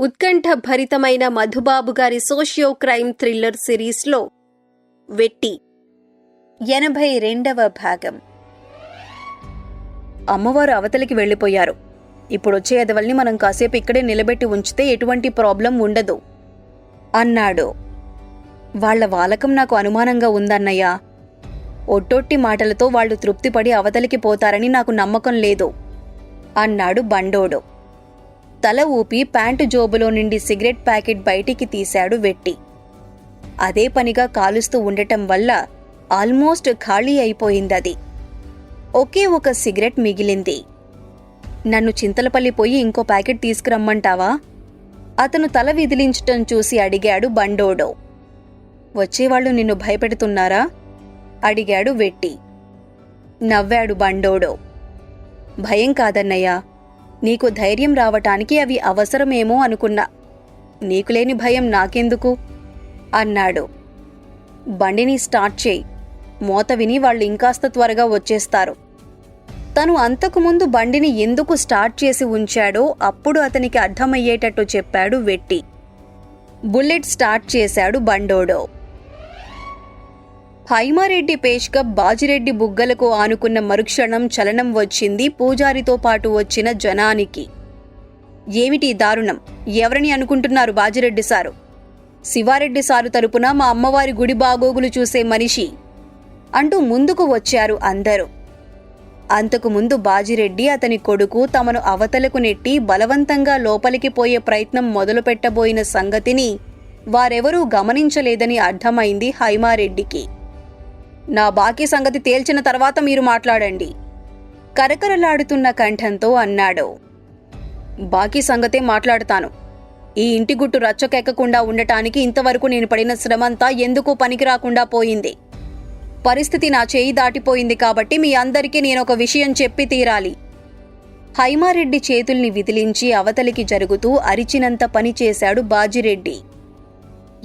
ఉత్కంఠ భరితమైన మధుబాబు గారి socio crime thriller సిరీస్లో వెట్టి. ఎనభై రెండవ భాగం. అమ్మవారు అవతలికి వెళ్ళిపోయారు. ఇప్పుడు వచ్చే ఎదవల్ని మనం కాసేపు ఇక్కడే నిలబెట్టి ఉంచితే ఎటువంటి ప్రాబ్లం ఉండదు. అన్నాడు. వాళ్ళ వాలకం నాకు అనుమానంగా ఉందన్నయ్య. ఒట్టొట్టి మాటలతో వాళ్ళు తృప్తిపడి అవతలికి పోతారని నాకు నమ్మకం లేదు అన్నాడు బండోడు. తల ఊపి ప్యాంటు జోబులో నుండి సిగరెట్ ప్యాకెట్ బయటికి తీశాడు వెట్టి. అదే పనిగా కాలుస్తూ ఉండటం వల్ల ఆల్మోస్ట్ ఖాళీ అయిపోయిందది. ఒకే ఒక సిగరెట్ మిగిలింది. నన్ను చింతలపల్లి పోయి ఇంకో ప్యాకెట్ తీసుకురమ్మంటావా? అతను తల విదిలించటం చూసి అడిగాడు బండోడో. వచ్చేవాళ్ళు నిన్ను భయపెడుతున్నారా? అడిగాడు వెట్టి. నవ్వాడు బండోడో. భయం కాదన్నయ్యా నీకు ధైర్యం రావటానికి అవి అవసరమేమో అనుకున్నా. నీకు లేని భయం నాకెందుకు? అన్నాడు. బండిని స్టార్ట్ చేయి. మోత విని వాళ్ళు ఇంకాస్త త్వరగా వచ్చేస్తారు. తను అంతకుముందు బండిని ఎందుకు స్టార్ట్ చేసి ఉంచాడో అప్పుడు అతనికి అర్థమయ్యేటట్టు చెప్పాడు వెట్టి. బుల్లెట్ స్టార్ట్ చేశాడు బండోడో. హైమారెడ్డి పేష్కప్ బాజిరెడ్డి బుగ్గలకు ఆనుకున్న మరుక్షణం చలనం వచ్చింది పూజారితో పాటు వచ్చిన జనానికి. ఏమిటి దారుణం? ఎవరని అనుకుంటున్నారు బాజిరెడ్డి సారు? శివారెడ్డి సారు తరపున మా అమ్మవారి గుడి బాగోగులు చూసే మనిషి అంటూ ముందుకు వచ్చారు అందరూ. అంతకు ముందు బాజిరెడ్డి అతని కొడుకు తమను అవతలకు నెట్టి బలవంతంగా లోపలికి పోయే ప్రయత్నం మొదలుపెట్టబోయిన సంగతిని వారెవరూ గమనించలేదని అర్థమైంది హైమారెడ్డికి. నా బాకీ సంగతి తేల్చిన తర్వాత మీరు మాట్లాడండి. కరకరలాడుతున్న కంఠంతో అన్నాడు. బాకీ సంగతే మాట్లాడతాను. ఈ ఇంటి గుట్టు రచ్చకెక్కకుండా ఉండటానికి ఇంతవరకు నేను పడిన శ్రమంతా ఎందుకు పనికి రాకుండా పోయింది. పరిస్థితి నా చేయి దాటిపోయింది కాబట్టి మీ అందరికీ నేను ఒక విషయం చెప్పి తీరాలి. హైమారెడ్డి చేతుల్ని విదిలించి అవతలికి జరుగుతూ అరిచినంత పని చేశాడు బాజిరెడ్డి.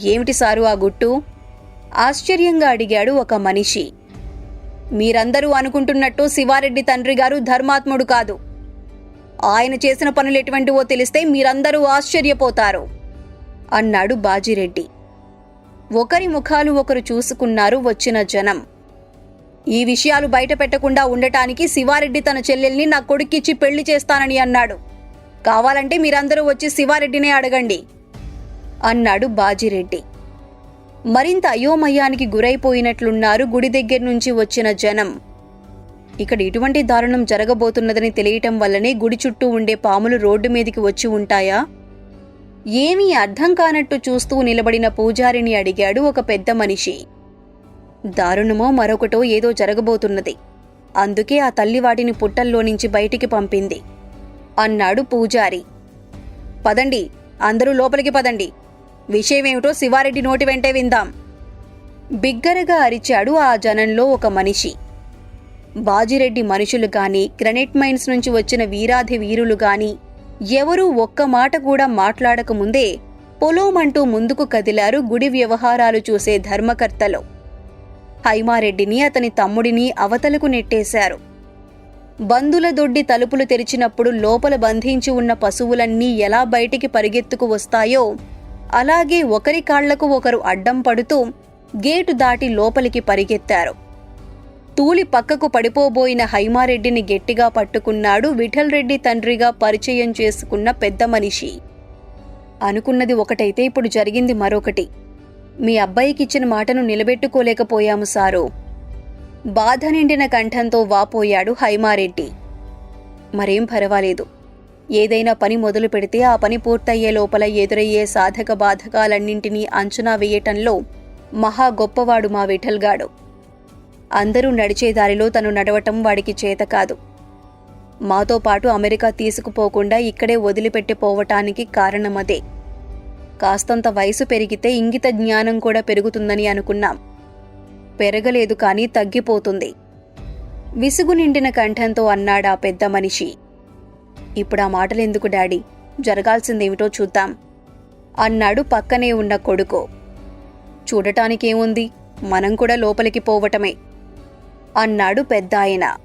ఏమిటి సారు ఆ గుట్టు? ఆశ్చర్యంగా అడిగాడు ఒక మనిషి. మీరందరూ అనుకుంటున్నట్టు శివారెడ్డి తండ్రి గారు ధర్మాత్ముడు కాదు. ఆయన చేసిన పనులు ఎటువంటివో తెలిస్తే మీరందరూ ఆశ్చర్యపోతారు అన్నాడు బాజిరెడ్డి. ఒకరి ముఖాలు ఒకరు చూసుకున్నారు వచ్చిన జనం. ఈ విషయాలు బయట పెట్టకుండా ఉండటానికి శివారెడ్డి తన చెల్లెల్ని నా కొడుక్కిచ్చి పెళ్ళి చేస్తానని అన్నాడు. కావాలంటే మీరందరూ వచ్చి శివారెడ్డినే అడగండి అన్నాడు బాజిరెడ్డి. మరింత అయోమయానికి గురైపోయినట్లున్నారు గుడి దగ్గర నుంచి వచ్చిన జనం. ఇక్కడ ఇటువంటి దారుణం జరగబోతున్నదని తెలియటం వల్లనే గుడి చుట్టూ ఉండే పాములు రోడ్డు మీదికి వచ్చి ఉంటాయా? ఏమీ అర్థం కానట్టు చూస్తూ నిలబడిన పూజారిని అడిగాడు ఒక పెద్ద మనిషి. దారుణమో మరొకటో ఏదో జరగబోతున్నది. అందుకే ఆ తల్లి వాటిని పుట్టల్లో నుంచి బయటికి పంపింది. అన్నాడు పూజారి. పదండి అందరూ లోపలికి పదండి. విషయమేమిటో శివారెడ్డి నోటి వెంటే విందాం. బిగ్గరగా అరిచాడు ఆ జనంలో ఒక మనిషి. బాజిరెడ్డి మనుషులు గాని గ్రనైట్ మైన్స్ నుంచి వచ్చిన వీరాధి వీరులు గాని ఎవరూ ఒక్క మాట కూడా మాట్లాడకముందే పొలోమంటూ ముందుకు కదిలారు గుడి వ్యవహారాలు చూసే ధర్మకర్తలు. హైమారెడ్డిని అతని తమ్ముడిని అవతలకు నెట్టేశారు. బందుల దొడ్డి తలుపులు తెరిచినప్పుడు లోపల బంధించి ఉన్న పశువులన్నీ ఎలా బయటికి పరిగెత్తుకు వస్తాయో అలాగే ఒకరి కాళ్ళకు ఒకరు అడ్డం పడుతూ గేటు దాటి లోపలికి పరిగెత్తారు. తూలి పక్కకు పడిపోబోయిన హైమారెడ్డిని గట్టిగా పట్టుకున్నాడు విఠల్ రెడ్డి తండ్రిగా పరిచయం చేసుకున్న పెద్ద మనిషి. అనుకున్నది ఒకటైతే ఇప్పుడు జరిగింది మరొకటి. మీ అబ్బాయికిచ్చిన మాటను నిలబెట్టుకోలేకపోయాము సారు. బాధ నిండిన కంఠంతో వాపోయాడు హైమారెడ్డి. మరేం పర్వాలేదు. ఏదైనా పని మొదలు పెడితే ఆ పని పూర్తయ్యే లోపల ఎదురయ్యే సాధక బాధకాలన్నింటినీ అంచనా వేయటంలో మహా గొప్పవాడు మా విఠల్గాడు. అందరూ నడిచే దారిలో తను నడవటం వాడికి చేత కాదు. మాతో పాటు అమెరికా తీసుకుపోకుండా ఇక్కడే వదిలిపెట్టిపోవటానికి కారణమదే కాస్తంత వయసు పెరిగితే ఇంగిత జ్ఞానం కూడా పెరుగుతుందని అనుకున్నాం. పెరగలేదు కానీ తగ్గిపోతుంది. విసుగు నిండిన కంఠంతో అన్నాడా పెద్ద మనిషి. ఇప్పుడు ఆ మాటలెందుకు డాడీ? జరగాల్సిందేమిటో చూద్దాం. అన్నాడు పక్కనే ఉన్న కొడుకు. చూడటానికేముంది? మనం కూడా లోపలికి పోవటమే అన్నాడు పెద్దాయన.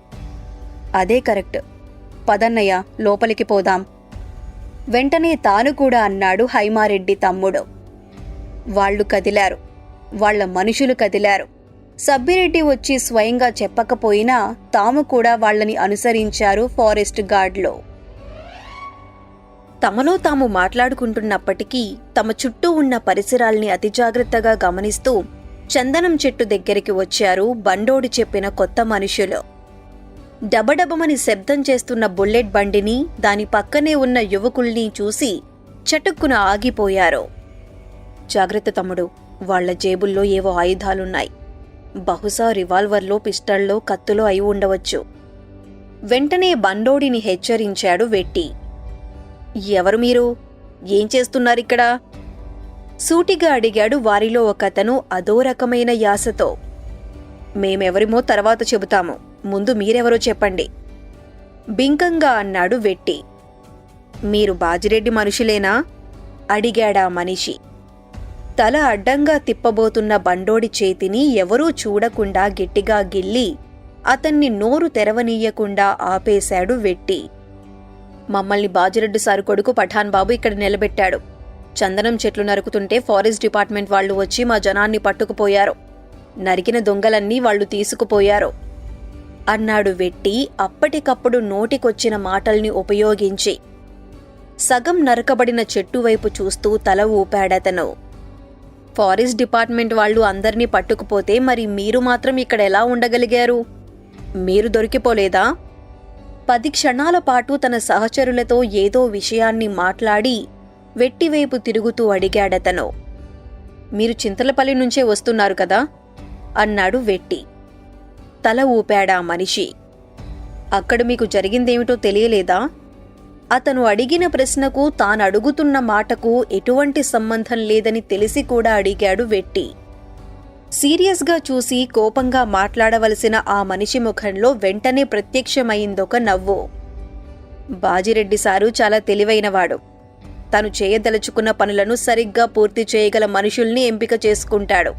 అదే కరెక్ట్. పదన్నయ్య లోపలికి పోదాం. వెంటనే తాను కూడా అన్నాడు హైమారెడ్డి తమ్ముడు. వాళ్ళు కదిలారు. వాళ్ళ మనుషులు కదిలారు. సబ్బిరెడ్డి వచ్చి స్వయంగా చెప్పకపోయినా తాము కూడా వాళ్ళని అనుసరించారు ఫారెస్ట్ గార్డ్లో. తమలో తాము మాట్లాడుకుంటున్నప్పటికీ తమ చుట్టూ ఉన్న పరిసరాల్ని అతి జాగ్రత్తగా గమనిస్తూ చందనం చెట్టు దగ్గరికి వచ్చారు బండోడు చెప్పిన కొత్త మనుషులు. డబడబమని శబ్దం చేస్తున్న బుల్లెట్ బండిని దాని పక్కనే ఉన్న యువకుల్ని చూసి చటుక్కున ఆగిపోయారు. జాగ్రత్త తమ్ముడు వాళ్ళ జేబుల్లో ఏవో ఆయుధాలున్నాయి. బహుశా రివాల్వర్లో పిస్టల్లో కత్తులో అయి ఉండవచ్చు. వెంటనే బండోడిని హెచ్చరించాడు వెట్టి. ఎవరు మీరు? ఏం చేస్తున్నారిక్కడ? సూటిగా అడిగాడు వారిలో ఒకతను అదో రకమైన యాసతో. మేమెవరిమో తర్వాత చెబుతాము. ముందు మీరెవరో చెప్పండి. బింకంగా అన్నాడు వెట్టి. మీరు బాజిరెడ్డి మనుషులేనా? అడిగాడా మనిషి. తల అడ్డంగా తిప్పబోతున్న బండోడి చేతిని ఎవరూ చూడకుండా గట్టిగా గిల్లి అతన్ని నోరు తెరవనీయకుండా ఆపేశాడు వెట్టి. మమ్మల్ని బాజిరెడ్డి సారు కొడుకు పఠాన్ బాబు ఇక్కడ నిలబెట్టాడు. చందనం చెట్లు నరుకుతుంటే ఫారెస్ట్ డిపార్ట్మెంట్ వాళ్ళు వచ్చి మా జనాన్ని పట్టుకుపోయారు. నరికిన దొంగలన్నీ వాళ్ళు తీసుకుపోయారు. అన్నాడు వెట్టి అప్పటికప్పుడు నోటికొచ్చిన మాటల్ని ఉపయోగించి. సగం నరకబడిన చెట్టు వైపు చూస్తూ తల ఊపాడతను. ఫారెస్ట్ డిపార్ట్మెంట్ వాళ్ళు అందర్నీ పట్టుకుపోతే మరి మీరు మాత్రం ఇక్కడ ఎలా ఉండగలిగారు? మీరు దొరికిపోలేదా? పది క్షణాల పాటు తన సహచరులతో ఏదో విషయాన్ని మాట్లాడి వెట్టివైపు తిరుగుతూ అడిగాడతను. మీరు చింతలపల్లి నుంచే వస్తున్నారు కదా? అన్నాడు వెట్టి. తల ఊపాడా మనిషి. అక్కడ మీకు జరిగిందేమిటో తెలియలేదా? అతను అడిగిన ప్రశ్నకు తాను అడుగుతున్న మాటకు ఎటువంటి సంబంధం లేదని తెలిసి కూడా అడిగాడు వెట్టి. సీరియస్గా చూసి కోపంగా మాట్లాడవలసిన ఆ మనిషి ముఖంలో వెంటనే ప్రత్యక్షమైందొక నవ్వు. బాజిరెడ్డి సారు చాలా తెలివైనవాడు. తను చేయదలుచుకున్న పనులను సరిగ్గా పూర్తి చేయగల మనుషుల్ని ఎంపిక చేసుకుంటాడు.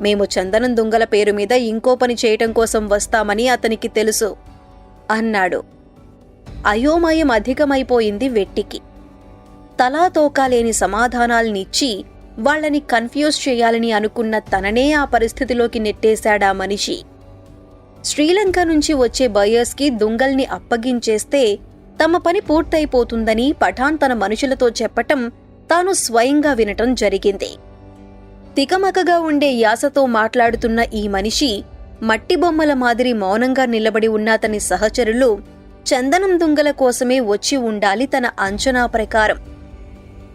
మేము చందనం దొంగల పేరు మీద ఇంకో పని చేయటం కోసం వస్తామని అతనికి తెలుసు అన్నాడు. అయోమయం అధికమైపోయింది వెట్టికి. తలా తోకాలేని సమాధానాల్నిచ్చి వాళ్ళని కన్ఫ్యూజ్ చేయాలని అనుకున్న తననే ఆ పరిస్థితిలోకి నెట్టేశాడా మనిషి. శ్రీలంక నుంచి వచ్చే బయర్స్కి దుంగల్ని అప్పగించేస్తే తమ పని పూర్తయిపోతుందని పఠాన్ తన మనుషులతో చెప్పటం తాను స్వయంగా వినటం జరిగింది. తికమకగా ఉండే యాసతో మాట్లాడుతున్న ఈ మనిషి మట్టి బొమ్మల మాదిరి మౌనంగా నిలబడి ఉన్న అతని సహచరులు చందనం దుంగల కోసమే వచ్చి ఉండాలి తన అంచనా ప్రకారం.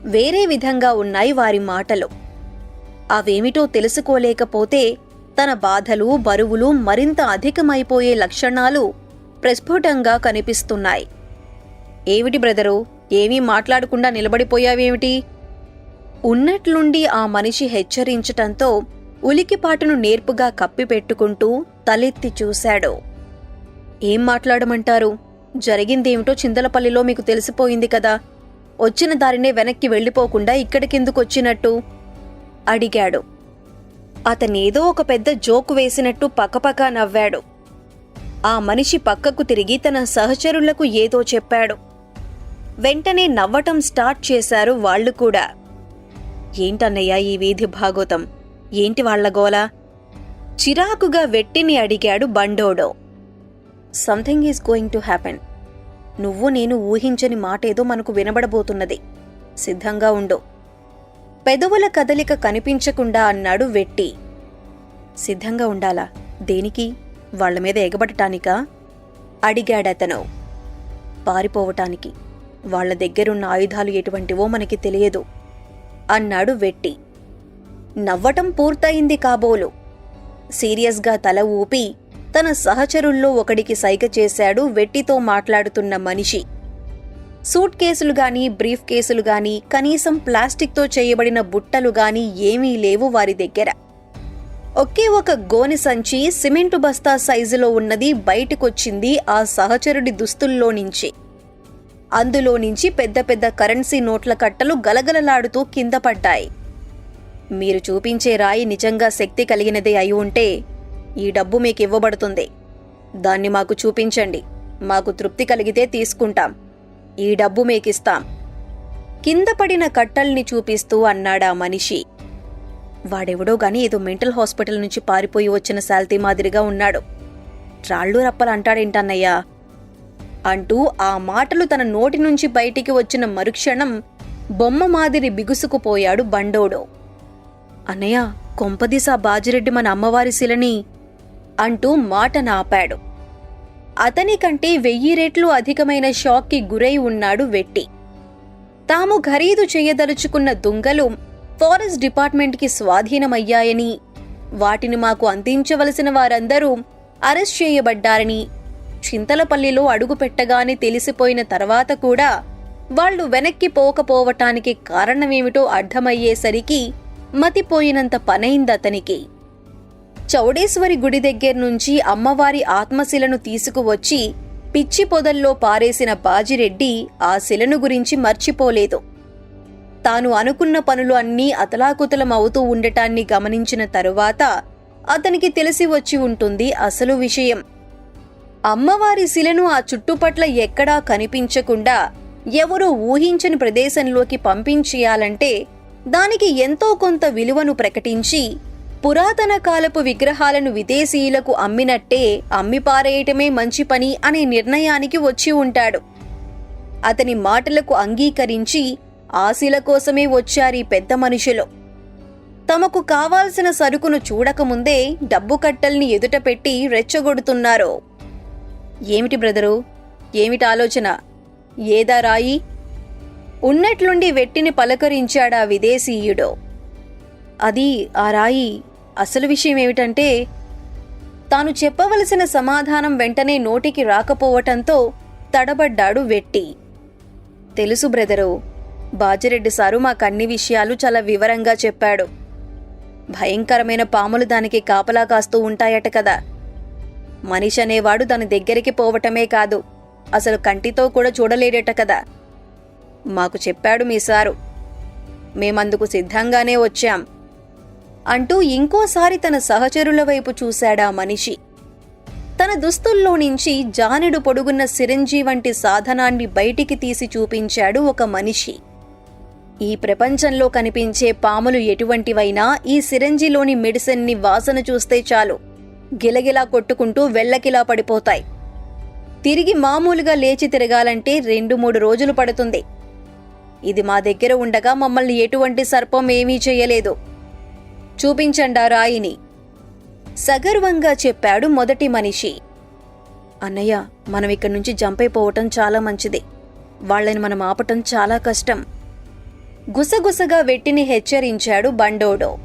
వేరే విధంగా ఉన్నాయి వారి మాటలు. అవేమిటో తెలుసుకోలేకపోతే తన బాధలు బరువులు మరింత అధికమైపోయే లక్షణాలు ప్రస్ఫుటంగా కనిపిస్తున్నాయి. ఏమిటి బ్రదరు? ఏమీ మాట్లాడకుండా నిలబడిపోయావేమిటి? ఉన్నట్లుండి ఆ మనిషి హెచ్చరించటంతో ఉలికిపాటును నేర్పుగా కప్పిపెట్టుకుంటూ తలెత్తి చూశాడు. ఏం మాట్లాడమంటారు? జరిగిందేమిటో చిందలపల్లిలో మీకు తెలిసిపోయింది కదా. వచ్చిన దారినే వెనక్కి వెళ్ళిపోకుండా ఇక్కడికెందుకొచ్చినట్టు? అడిగాడు. అతనేదో ఒక పెద్ద జోకు వేసినట్టు పక్కపక్క నవ్వాడు. ఆ మనిషి పక్కకు తిరిగి తన సహచరులకు ఏదో చెప్పాడు. వెంటనే నవ్వటం స్టార్ట్ చేశారు వాళ్ళు కూడా. ఏంటన్నయ్య ఈ వీధి భాగోతం? ఏంటి వాళ్ళ గోల? చిరాకుగా వెట్టిని అడిగాడు బండోడో. Something is going to happen నువ్వు నేను ఊహించని మాటేదో మనకు వినబడబోతున్నది. సిద్ధంగా ఉండు. పెదవుల కదలిక కనిపించకుండా అన్నాడు వెట్టి. సిద్ధంగా ఉండాలా? దేనికి? వాళ్ళ మీద ఎగబడటానికా? అడిగాడతను. పారిపోవటానికి. వాళ్ళ దగ్గరున్న ఆయుధాలు ఎటువంటివో మనకి తెలియదు. అన్నాడు వెట్టి. నవ్వటం పూర్తయింది కాబోలు. సీరియస్గా తల ఊపి తన సహచరుల్లో ఒకడికి సైగ చేశాడు వెట్టితో మాట్లాడుతున్న మనిషి. సూట్ కేసులు గాని బ్రీఫ్ కేసులు గాని కనీసం ప్లాస్టిక్తో చేయబడిన బుట్టలు గాని ఏమీ లేవు వారి దగ్గర. ఒకే ఒక గోనె సంచి సిమెంటు బస్తా సైజులో ఉన్నది బయటకొచ్చింది ఆ సహచరుడి దుస్తుల్లో నుంచి. అందులో నుంచి పెద్ద పెద్ద కరెన్సీ నోట్ల కట్టలు గలగలలాడుతూ కింద పడ్డాయి. మీరు చూపించే రాయి నిజంగా శక్తి కలిగినదే అయి ఉంటే ఈ డబ్బు మీకు ఇవ్వబడుతుంది. దాన్ని మాకు చూపించండి. మాకు తృప్తి కలిగితే తీసుకుంటాం. ఈ డబ్బు మీకిస్తాం. కింద పడిన కట్టల్ని చూపిస్తూ అన్నాడా మనిషి. వాడెవడో గాని ఏదో మెంటల్ హాస్పిటల్ నుంచి పారిపోయి వచ్చిన శాల్తీ మాదిరిగా ఉన్నాడు. రాళ్ళు రప్పలు అంటాడేంటన్నయ్యా? అంటూ ఆ మాటలు తన నోటి నుంచి బయటికి వచ్చిన మరుక్షణం బొమ్మ మాదిరి బిగుసుకుపోయాడు బండోడు. అన్నయ్య కొంపదీసా బాజిరెడ్డి మన అమ్మవారి శిలని అంటూ మాట నాపాడు. అతని కంటే వెయ్యి రెట్లు అధికమైన షాక్కి గురై ఉన్నాడు వెట్టి. తాము ఖరీదు చేయదలుచుకున్న దుంగలు ఫారెస్ట్ డిపార్ట్మెంట్కి స్వాధీనమయ్యాయని వాటిని మాకు అందించవలసిన వారందరూ అరెస్ట్ చేయబడ్డారని చింతలపల్లిలో అడుగుపెట్టగానే తెలిసిపోయిన తర్వాత కూడా వాళ్ళు వెనక్కి పోకపోవటానికి కారణమేమిటో అర్థమయ్యేసరికి మతిపోయినంత పనైందతనికి. చౌడేశ్వరి గుడి దగ్గర నుంచి అమ్మవారి ఆత్మశిలను తీసుకువచ్చి పిచ్చి పొదల్లో పారేసిన బాజిరెడ్డి ఆ శిలను గురించి మర్చిపోలేదు. తాను అనుకున్న పనులు అన్నీ అతలాకుతలం అవుతూ ఉండటాన్ని గమనించిన తరువాత అతనికి తెలిసి వచ్చి ఉంటుంది అసలు విషయం. అమ్మవారి శిలను ఆ చుట్టుపట్ల ఎక్కడా కనిపించకుండా ఎవరూ ఊహించని ప్రదేశంలోకి పంపించేయాలంటే దానికి ఎంతో కొంత విలువను ప్రకటించి పురాతన కాలపు విగ్రహాలను విదేశీయులకు అమ్మినట్టే అమ్మిపారేయటమే మంచి పని అనే నిర్ణయానికి వచ్చి ఉంటాడు. అతని మాటలకు అంగీకరించి ఆశీల కోసమే వచ్చారీ పెద్ద మనుషులు. తమకు కావాల్సిన సరుకును చూడకముందే డబ్బు కట్టల్ని ఎదుట పెట్టి రెచ్చగొడుతున్నారు. ఏమిటి బ్రదరు? ఏమిటి ఆలోచన? ఏదా రాయి? ఉన్నట్లుండి వెట్టిని పలకరించాడా విదేశీయుడో. అది ఆ రాయి అసలు విషయం ఏమిటంటే తాను చెప్పవలసిన సమాధానం వెంటనే నోటికి రాకపోవటంతో తడబడ్డాడు వెట్టి. తెలుసు బ్రదరు బాజిరెడ్డి సారు మాకన్ని విషయాలు చాలా వివరంగా చెప్పాడు. భయంకరమైన పాములు దానికి కాపలా కాస్తూ ఉంటాయట కదా. మనిషి అనేవాడు దాని దగ్గరికి పోవటమే కాదు అసలు కంటితో కూడా చూడలేడట కదా. మాకు చెప్పాడు మీ సారు. మేమందుకు సిద్ధంగానే వచ్చాం. అంటూ ఇంకోసారి తన సహచరుల వైపు చూశాడా మనిషి. తన దుస్తుల్లో నుంచి జానెడు పొడుగున్న సిరంజీ వంటి సాధనాన్ని బయటికి తీసి చూపించాడు ఒక మనిషి. ఈ ప్రపంచంలో కనిపించే పాములు ఎటువంటివైనా ఈ సిరంజిలోని మెడిసిన్ని వాసన చూస్తే చాలు. గిలగిలా కొట్టుకుంటూ వెళ్ళకిలా పడిపోతాయి. తిరిగి మామూలుగా లేచి తిరగాలంటే రెండు మూడు రోజులు పడుతుంది. ఇది మా దగ్గర ఉండగా మమ్మల్ని ఎటువంటి సర్పం ఏమీ చేయలేదు. చూపించండా రాయిని. సగర్వంగా చెప్పాడు మొదటి మనిషి. అన్నయ్య మనం ఇక్కడి నుంచి జంపైపోవటం చాలా మంచిది. వాళ్ళని మనం ఆపటం చాలా కష్టం. గుసగుసగా వెట్టిని హెచ్చరించాడు బండోడో.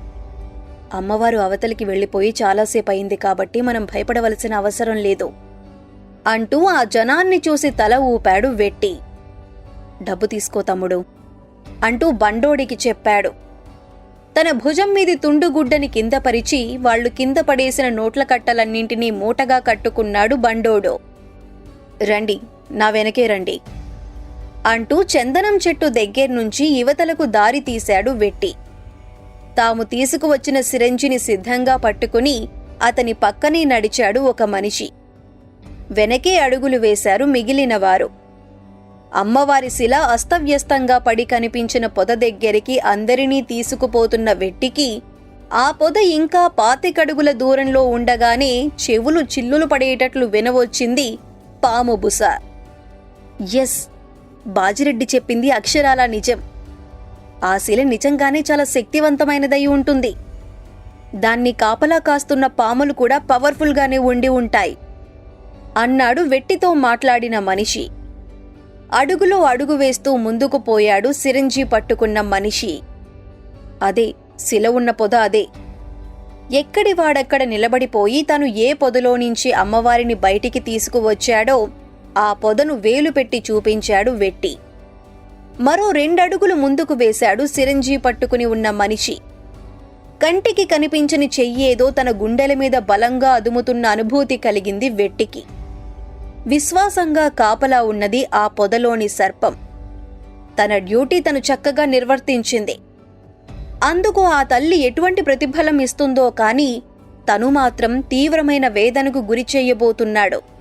అమ్మవారు అవతలికి వెళ్ళిపోయి చాలాసేపు అయింది కాబట్టి మనం భయపడవలసిన అవసరం లేదు. అంటూ ఆ జనాన్ని చూసి తల ఊపాడు వెట్టి. డబ్బు తీసుకో తమ్ముడు అంటూ బండోడికి చెప్పాడు. తన భుజం మీది తుండుగుడ్డని కింద పరిచి వాళ్ళు కింద పడేసిన నోట్ల కట్టలన్నింటినీ మూటగా కట్టుకున్నాడు బండోడో. రండి నా వెనకే రండి అంటూ చందనం చెట్టు దగ్గర నుంచి యువతలకు దారి తీశాడు వెట్టి. తాము తీసుకువచ్చిన సిరంజిని సిద్ధంగా పట్టుకుని అతని పక్కనే నడిచాడు ఒక మనిషి. వెనకే అడుగులు వేశారు మిగిలినవారు. అమ్మవారి శిల అస్తవ్యస్తంగా పడి కనిపించిన పొద దగ్గరికి అందరినీ తీసుకుపోతున్న వెట్టికి ఆ పొద ఇంకా పాతికడుగుల దూరంలో ఉండగానే చెవులు చిల్లులు పడేటట్లు వినవచ్చింది పాము బుస. ఎస్ బాజిరెడ్డి చెప్పింది అక్షరాల నిజం. ఆ శిల నిజంగానే చాలా శక్తివంతమైనదై ఉంటుంది. దాన్ని కాపలా కాస్తున్న పాములు కూడా పవర్ఫుల్గానే ఉండి ఉంటాయి. అన్నాడు వెట్టితో మాట్లాడిన మనిషి. అడుగులో అడుగు వేస్తూ ముందుకు పోయాడు సిరంజి పట్టుకున్న మనిషి. అదే శిల ఉన్న పొద అదే. ఎక్కడి వాడక్కడ నిలబడిపోయి తను ఏ పొదలో నుంచి అమ్మవారిని బయటికి తీసుకువచ్చాడో ఆ పొదను వేలు పెట్టి చూపించాడు వెట్టి. మరో రెండడుగులు ముందుకు వేశాడు సిరంజీ పట్టుకుని ఉన్న మనిషి. కంటికి కనిపించని చెయ్యేదో తన గుండెల మీద బలంగా అదుముతున్న అనుభూతి కలిగింది వెట్టికి. విశ్వాసంగా కాపలా ఉన్నది ఆ పొదలోని సర్పం. తన డ్యూటీ తను చక్కగా నిర్వర్తించింది. అందుకు ఆ తల్లి ఎటువంటి ప్రతిఫలం ఇస్తుందో కాని తను మాత్రం తీవ్రమైన వేదనకు గురి చేయబోతున్నాడు.